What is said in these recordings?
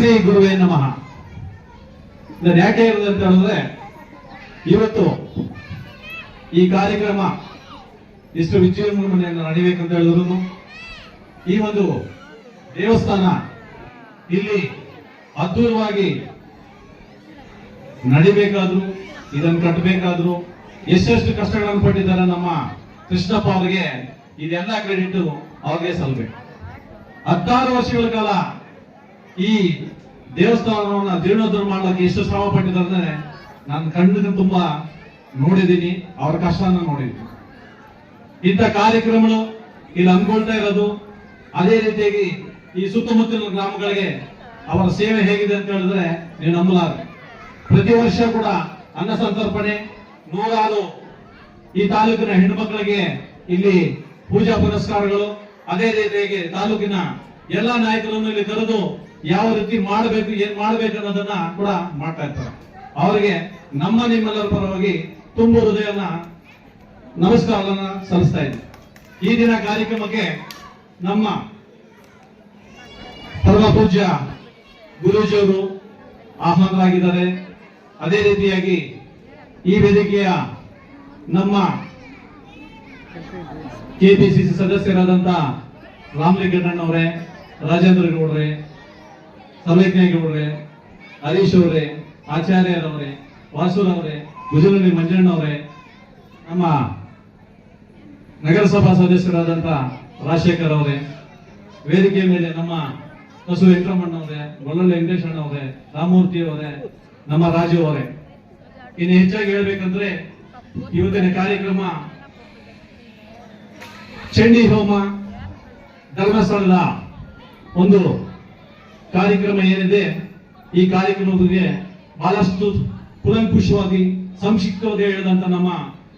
ಶ್ರೀ ಗುರುವೇ ನಮಃ. ಇದನ್ನು ಯಾಕೆ ಇರೋದು ಅಂತ ಹೇಳಿದ್ರೆ, ಇವತ್ತು ಈ ಕಾರ್ಯಕ್ರಮ ಇಷ್ಟು ವಿಜೃಂಭಣೆಯನ್ನು ನಡಿಬೇಕಂತ ಹೇಳಿದ್ರು ಈ ಒಂದು ದೇವಸ್ಥಾನ ಇಲ್ಲಿ ಅದ್ಭುತವಾಗಿ ನಡಿಬೇಕಾದ್ರು, ಇದನ್ನು ಕಟ್ಟಬೇಕಾದ್ರು, ಎಷ್ಟೆಷ್ಟು ಕಷ್ಟಗಳನ್ನು ಪಟ್ಟಿದ್ದಾರೆ ನಮ್ಮ ಕೃಷ್ಣಪ್ಪ ಅವರಿಗೆ, ಇದೆಲ್ಲ ಕ್ರೆಡಿಟ್ ಅವ್ರಿಗೆ ಸಲ್ಲಬೇಕು ಹತ್ತಾರು ವರ್ಷಗಳ ಕಾಲ ಈ ದೇವಸ್ಥಾನವನ್ನ ಜೀರ್ಣೋದ್ಧಾರ ಮಾಡ್ಲಿಕ್ಕೆ ಎಷ್ಟು ಶ್ರಮ ಪಟ್ಟಿದ್ದಾರೆ ನಾನು ಕಣ್ಣಿಗೆ ತುಂಬಾ ನೋಡಿದ್ದೀನಿ, ಅವ್ರ ಕಷ್ಟನ ನೋಡಿದ್ದೀನಿ. ಇಂಥ ಕಾರ್ಯಕ್ರಮಗಳು ಇಲ್ಲಿ ಅಂದ್ಕೊಳ್ತಾ ಇರೋದು, ಅದೇ ರೀತಿಯಾಗಿ ಈ ಸುತ್ತಮುತ್ತಲಿನ ಗ್ರಾಮಗಳಿಗೆ ಅವರ ಸೇವೆ ಹೇಗಿದೆ ಅಂತ ಹೇಳಿದ್ರೆ ನೀವು ನಂಬಲಾರೆ ಪ್ರತಿ ವರ್ಷ ಕೂಡ ಅನ್ನ ಸಂತರ್ಪಣೆ, ನೂರಾರು ಈ ತಾಲೂಕಿನ ಹೆಣ್ಮಕ್ಳಿಗೆ ಇಲ್ಲಿ ಪೂಜಾ ಪುರಸ್ಕಾರಗಳು, ಅದೇ ರೀತಿಯಾಗಿ ತಾಲೂಕಿನ ಎಲ್ಲಾ ನಾಯಕರನ್ನು ಇಲ್ಲಿ ಕರೆದು ಯಾವ ರೀತಿ ಮಾಡಬೇಕು, ಏನ್ ಮಾಡಬೇಕು ಅನ್ನೋದನ್ನ ಕೂಡ ಮಾಡ್ತಾ ಇರ್ತಾರೆ. ಅವರಿಗೆ ನಮ್ಮ ನಿಮ್ಮೆಲ್ಲರ ಪರವಾಗಿ ತುಂಬ ಹೃದಯನ ನಮಸ್ಕಾರಗಳನ್ನ ಸಲ್ಲಿಸ್ತಾ ಇದ್ದೀನಿ. ಈ ದಿನ ಕಾರ್ಯಕ್ರಮಕ್ಕೆ ನಮ್ಮ ಪರಮ ಪೂಜ್ಯ ಗುರೂಜಿಯವರು ಆಹ್ವಾನರಾಗಿದ್ದಾರೆ. ಅದೇ ರೀತಿಯಾಗಿ ಈ ವೇದಿಕೆಯ ನಮ್ಮ ಕೆಪಿಸಿಸಿ ಸದಸ್ಯರಾದಂತ ರಾಮಲಿಂಗಣ್ಣನವರೇ ರಾಜೇಂದ್ರ ಗೌಡ್ರೆ ಸರ್ವಜ್ಞೇಗೌಡ್ರೆ ಹರೀಶ್ ಅವರೇ ಆಚಾರ್ಯರವರೇ ವಾಸುರವರೇ ಗುಜರಳ್ಳಿ ಮಂಜಣ್ಣವರೇ ನಮ್ಮ ನಗರಸಭಾ ಸದಸ್ಯರಾದಂತ ರಾಜಶೇಖರ್ ಅವರೇ, ವೇದಿಕೆ ಮೇಲೆ ನಮ್ಮ ಕಸು ವೆಂಕಟರಮಣ್ಣವರೇ ಗೊಲ್ಲಳ್ಳಿ ವೆಂಕಟೇಶ್ ಅವರೇ, ರಾಮಮೂರ್ತಿ ಅವರೇ, ನಮ್ಮ ರಾಜು ಅವರೇ. ಇನ್ನು ಹೆಚ್ಚಾಗಿ ಹೇಳ್ಬೇಕಂದ್ರೆ ಇವತ್ತಿನ ಕಾರ್ಯಕ್ರಮ ಚಂಡಿ ಹೋಮ ಧರ್ಮಸ್ಥಳದ ಒಂದು ಕಾರ್ಯಕ್ರಮ ಏನಿದೆ, ಈ ಕಾರ್ಯಕ್ರಮಕ್ಕೆ ಬಹಳಷ್ಟು ಕುಲಂಕುಷವಾಗಿ, ಸಂಕ್ಷಿಪ್ತವಾಗಿ ಹೇಳಿದಂತ ನಮ್ಮ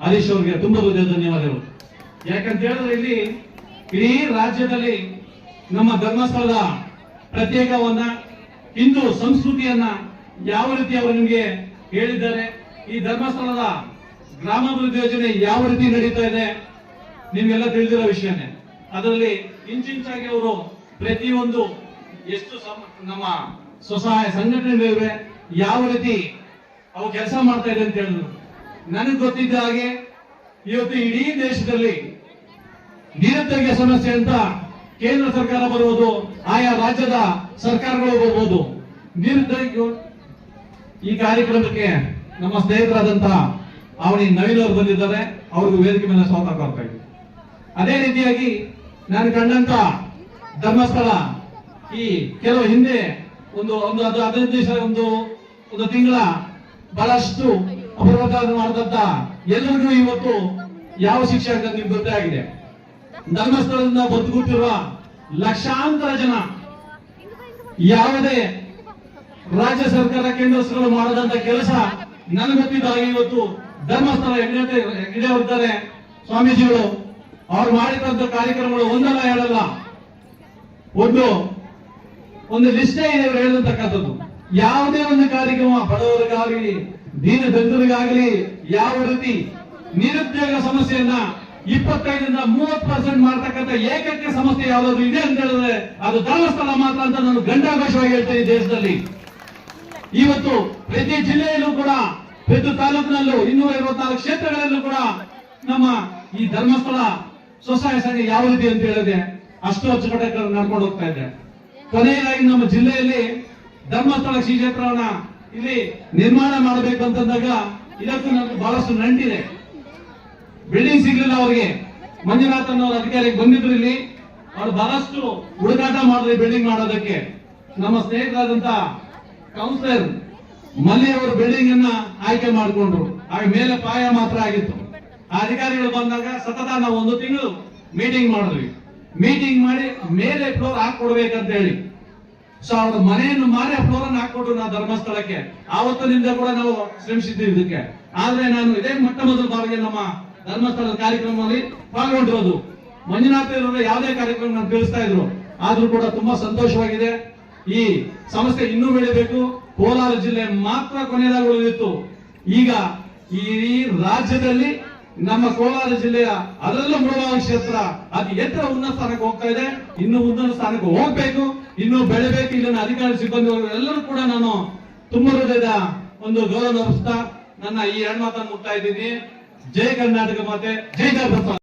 ಹರೀಶ್ ಅವರಿಗೆ ತುಂಬಾ ಧನ್ಯವಾದಗಳು. ಯಾಕಂತ ಹೇಳಿದ್ರೆ ಇಲ್ಲಿ ಇಡೀ ರಾಜ್ಯದಲ್ಲಿ ನಮ್ಮ ಧರ್ಮಸ್ಥಳದ ಪ್ರತ್ಯೇಕವನ್ನ, ಹಿಂದೂ ಸಂಸ್ಕೃತಿಯನ್ನ ಯಾವ ರೀತಿ ಅವರು ನಿಮಗೆ ಹೇಳಿದ್ದಾರೆ, ಈ ಧರ್ಮಸ್ಥಳದ ಗ್ರಾಮಾಭಿವೃದ್ಧಿ ಯೋಜನೆ ಯಾವ ರೀತಿ ನಡೀತಾ ಇದೆ, ನಿಮ್ಗೆಲ್ಲ ತಿಳಿದಿರೋ ವಿಷಯನೇ. ಅದರಲ್ಲಿ ಇಂಚಿಂಚಾಗಿ ಅವರು ಪ್ರತಿಯೊಂದು ಎಷ್ಟು ನಮ್ಮ ಸ್ವಸಹಾಯ ಸಂಘಟನೆಗಳಿವೆ, ಯಾವ ರೀತಿ ಅವು ಕೆಲಸ ಮಾಡ್ತಾ ಇದೆ ಅಂತ ಹೇಳಿದ್ರು. ನನಗೆ ಗೊತ್ತಿದ್ದ ಹಾಗೆ, ಇವತ್ತು ಇಡೀ ದೇಶದಲ್ಲಿ ನಿರುದ್ಯೋಗ ಸಮಸ್ಯೆ ಅಂತ ಕೇಂದ್ರ ಸರ್ಕಾರ ಬರುವುದು, ಆಯಾ ರಾಜ್ಯದ ಸರ್ಕಾರಗಳು ಬರ್ಬೋದು ನಿರುದ್ಯೋಗ ಈ ಕಾರ್ಯಕ್ರಮಕ್ಕೆ ನಮ್ಮ ಸ್ನೇಹಿತರಾದಂತಹ ಅವನಿ ನವೀನ್ ಅವರು ಬಂದಿದ್ದಾರೆ, ಅವ್ರಿಗೂ ವೇದಿಕೆ ಮೇಲೆ ಸ್ವಾಗತ ಕೊಡ್ತಾ ಇದ್ದೀವಿ ಅದೇ ರೀತಿಯಾಗಿ ನಾನು ಕಂಡಂತ ಧರ್ಮಸ್ಥಳ ಈ ಕೆಲವು ಹಿಂದೆ ಒಂದು ಒಂದು ಅದು ಹದಿನೈದು ದಿವಸ, ಒಂದು ಒಂದು ತಿಂಗಳ ಬಹಳಷ್ಟು ಅಪರಾಧ ಮಾಡಿದಂತ ಎಲ್ಲರಿಗೂ ಇವತ್ತು ಯಾವ ಶಿಕ್ಷೆ ಅಂತ ನಿಮ್ಗೆ ಗೊತ್ತೇ ಆಗಿದೆ. ಧರ್ಮಸ್ಥಳದಿಂದ ಬದುಕುತ್ತಿರುವ ಲಕ್ಷಾಂತರ ಜನ ಯಾವುದೇ ರಾಜ್ಯ ಸರ್ಕಾರ, ಕೇಂದ್ರ ಸರ್ಕಾರ ಮಾಡದಂತ ಕೆಲಸ ನನಗೆ ಗೊತ್ತಿದ್ದ ಹಾಗೆ ಇವತ್ತು ಧರ್ಮಸ್ಥಳ ಹೆಗ್ಗಡೆ ಇರ್ತಾರೆ ಸ್ವಾಮೀಜಿಗಳು ಅವ್ರು ಮಾಡಿದಂತ ಕಾರ್ಯಕ್ರಮಗಳು ಒಂದಲ್ಲ ಹೇಳಲ್ಲ ಒಂದು ಒಂದು ಲಿಸ್ಟೇ ಇದೆ ಇವರು ಹೇಳತಕ್ಕಂಥದ್ದು ಯಾವುದೇ ಒಂದು ಕಾರ್ಯಕ್ರಮ ಬಡವರಿಗಾಗಲಿ ದೀನ ದಲಿತರಿಗಾಗಲಿ ಯಾವ ರೀತಿ ನಿರುದ್ಯೋಗ ಸಮಸ್ಯೆಯನ್ನ ಇಪ್ಪತ್ತೈದರಿಂದ ಮೂವತ್ತು ಪರ್ಸೆಂಟ್ ಮಾಡ್ತಕ್ಕಂಥ ಏಕೈಕ ಸಮಸ್ಯೆ ಯಾವ್ದಾದ್ರು ಇದೆ ಅಂತ ಹೇಳಿದ್ರೆ ಅದು ಧರ್ಮಸ್ಥಳ ಮಾತ್ರ ಅಂತ ನಾನು ಗಂಡಾಘೋಷವಾಗಿ ಹೇಳ್ತೇನೆ ದೇಶದಲ್ಲಿ. ಇವತ್ತು ಪ್ರತಿ ಜಿಲ್ಲೆಯಲ್ಲೂ ಕೂಡ, ಪ್ರತಿ ತಾಲೂಕಿನಲ್ಲೂ ಇನ್ನೂರ ಐವತ್ನಾಲ್ಕು ಕ್ಷೇತ್ರಗಳಲ್ಲೂ ಕೂಡ ನಮ್ಮ ಈ ಧರ್ಮಸ್ಥಳ ಸಂಘ ಯಾವ ರೀತಿ ಅಂತ ಹೇಳಿದ್ರೆ ಅಷ್ಟು ಅಚ್ಚುಕಟ್ಟಾಗಿ ನಡ್ಕೊಂಡು ಹೋಗ್ತಾ ಇದೆ. ಕೊನೆಯದಾಗಿ ನಮ್ಮ ಜಿಲ್ಲೆಯಲ್ಲಿ ಧರ್ಮಸ್ಥಳ ಶ್ರೀ ಕ್ಷೇತ್ರವನ್ನ ಇಲ್ಲಿ ನಿರ್ಮಾಣ ಮಾಡಬೇಕು ಅಂತಂದಾಗ ಇದಕ್ಕೂ ನಮ್ಗೆ ಬಹಳಷ್ಟು ನಂಟಿದೆ. ಬಿಲ್ಡಿಂಗ್ ಸಿಗ್ಲಿಲ್ಲ ಅವರಿಗೆ. ಮಂಜುನಾಥ್ ಅನ್ನೋರು ಅಧಿಕಾರಿಗೆ ಬಂದಿದ್ರು ಇಲ್ಲಿ. ಅವರು ಬಹಳಷ್ಟು ಹುಡುಕಾಟ ಮಾಡಿದ್ರು ಬಿಲ್ಡಿಂಗ್ ಮಾಡೋದಕ್ಕೆ. ನಮ್ಮ ಸ್ನೇಹಿತರಾದಂತ ಕೌನ್ಸಿಲರ್ ಮಲ್ಲಿ ಅವರು ಬಿಲ್ಡಿಂಗ್ ಅನ್ನ ಆಯ್ಕೆ ಮಾಡಿಕೊಂಡ್ರು. ಆಗ ಮೇಲೆ ಪಾಯ ಮಾತ್ರ ಆಗಿತ್ತು. ಆ ಅಧಿಕಾರಿಗಳು ಬಂದಾಗ ಸತತ ನಾವು ಒಂದು ತಿಂಗಳು ಮೀಟಿಂಗ್ ಮಾಡಿದ್ವಿ. ಮೀಟಿಂಗ್ ಮಾಡಿ ಮೇಲೆ ಫ್ಲೋರ್ ಹಾಕೊಡ್ಬೇಕಂತ ಹೇಳಿ ಸೊ ಅವ್ರ ಮನೆಯನ್ನು ಮಾರಿ ಫ್ಲೋರ್ ಅನ್ನು ಹಾಕೊಟ್ರು ನಾವು ಧರ್ಮಸ್ಥಳಕ್ಕೆ. ಆವತ್ತಿನಿಂದ ಕೂಡ ನಾವು ಶ್ರಮಿಸಿದ್ವಿ ಇದಕ್ಕೆ. ಆದ್ರೆ ನಾನು ಇದೇ ಮೊಟ್ಟ ಮೊದಲ ಬಾರಿಗೆ ನಮ್ಮ ಧರ್ಮಸ್ಥಳದ ಕಾರ್ಯಕ್ರಮದಲ್ಲಿ ಪಾಲ್ಗೊಂಡಿರೋದು. ಮಂಜುನಾಥ ಯಾವುದೇ ಕಾರ್ಯಕ್ರಮ ನಾನು ತಿಳಿಸ್ತಾ ಇದ್ರು. ಆದ್ರೂ ಕೂಡ ತುಂಬಾ ಸಂತೋಷವಾಗಿದೆ. ಈ ಸಂಸ್ಥೆ ಇನ್ನೂ ಬೆಳಿಬೇಕು. ಕೋಲಾರ ಜಿಲ್ಲೆ ಮಾತ್ರ ಕೊನೆಯದಾಗಿ ಉಳಿದಿತ್ತು ಈಗ ಈ ರಾಜ್ಯದಲ್ಲಿ ನಮ್ಮ ಕೋಲಾರ ಜಿಲ್ಲೆಯ ಅದರಲ್ಲೂ ಮೂಲವಾಗಿ ಕ್ಷೇತ್ರ ಅದು ಎತ್ತರ ಉನ್ನತ ಸ್ಥಾನಕ್ಕೆ ಹೋಗ್ತಾ ಇದೆ. ಇನ್ನು ಉನ್ನತ ಸ್ಥಾನಕ್ಕೆ ಹೋಗ್ಬೇಕು, ಇನ್ನು ಬೆಳೆಬೇಕು. ಇಲ್ಲಿನ ಅಧಿಕಾರಿ ಸಿಬ್ಬಂದಿ ಎಲ್ಲರೂ ಕೂಡ ನಾನು ತುಂಬ ಹೃದಯದ ಒಂದು ಗೌರವ ನನ್ನ ಈ ಎರಡು ಮಾತನ್ನು ಮುಟ್ತಾ ಇದ್ದೀನಿ. ಜೈ ಕರ್ನಾಟಕ ಮಾತೆ, ಜೈ ಜಗತ್